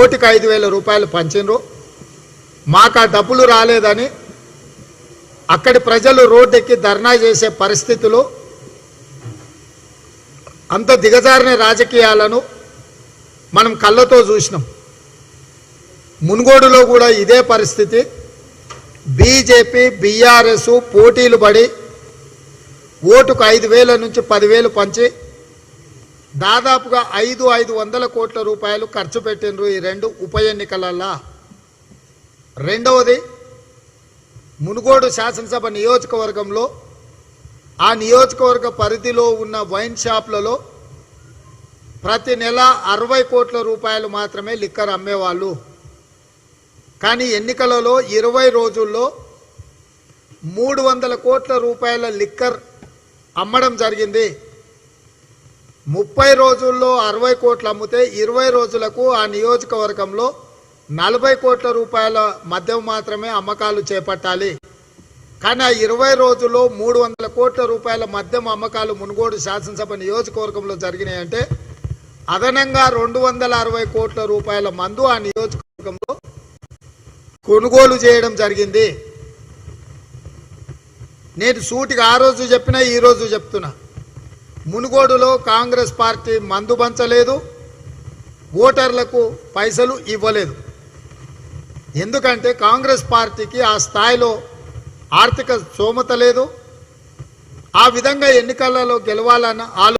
ఓటికి ఐదు వేల రూపాయలు పంచిండ్రు మాకు ఆ డబ్బులు రాలేదని అక్కడి ప్రజలు రోడ్డెక్కి ధర్నా చేసే పరిస్థితులు అంత దిగజారిన రాజకీయాలను మనం కళ్ళతో చూసినాం. మునుగోడులో కూడా ఇదే పరిస్థితి. బీజేపీ బీఆర్ఎస్ పోటీలు పడి ఓటుకు ఐదు వేల నుంచి పదివేలు పంచి దాదాపుగా ఐదు ఐదు వందల కోట్ల రూపాయలు ఖర్చు పెట్టినరు ఈ రెండు ఉప ఎన్నికలల్లా. రెండవది మునుగోడు శాసనసభ నియోజకవర్గంలో ఆ నియోజకవర్గ పరిధిలో ఉన్న వైన్ షాప్లలో ప్రతి నెల అరవై కోట్ల రూపాయలు మాత్రమే లిక్కర్ అమ్మేవాళ్ళు. కానీ ఎన్నికలలో ఇరవై రోజుల్లో మూడు వందల కోట్ల రూపాయల లిక్కర్ అమ్మడం జరిగింది. ముప్పై రోజుల్లో అరవై కోట్లు అమ్మితే ఇరవై రోజులకు ఆ నియోజకవర్గంలో నలభై కోట్ల రూపాయల మద్యం మాత్రమే అమ్మకాలు చేపట్టాలి. కానీ ఆ ఇరవై రోజుల్లో మూడు వందల కోట్ల రూపాయల మద్యం అమ్మకాలు మునుగోడు శాసనసభ నియోజకవర్గంలో జరిగినాయంటే అదనంగా రెండు వందల అరవై కోట్ల రూపాయల మందు ఆ నియోజకవర్గంలో కొనుగోలు చేయడం జరిగింది. నేను సూటిగా ఆ రోజు చెప్పినా ఈ రోజు చెప్తున్నా. మునుగోడులో కాంగ్రెస్ పార్టీ మందు పంచలేదు ఓటర్లకు పైసలు ఇవ్వలేదు. ఎందుకంటే కాంగ్రెస్ పార్టీకి ఆ స్థాయిలో ఆర్థిక స్తోమత లేదు. ఆ విధంగా ఎన్నికలలో గెలవాలన్న ఆలో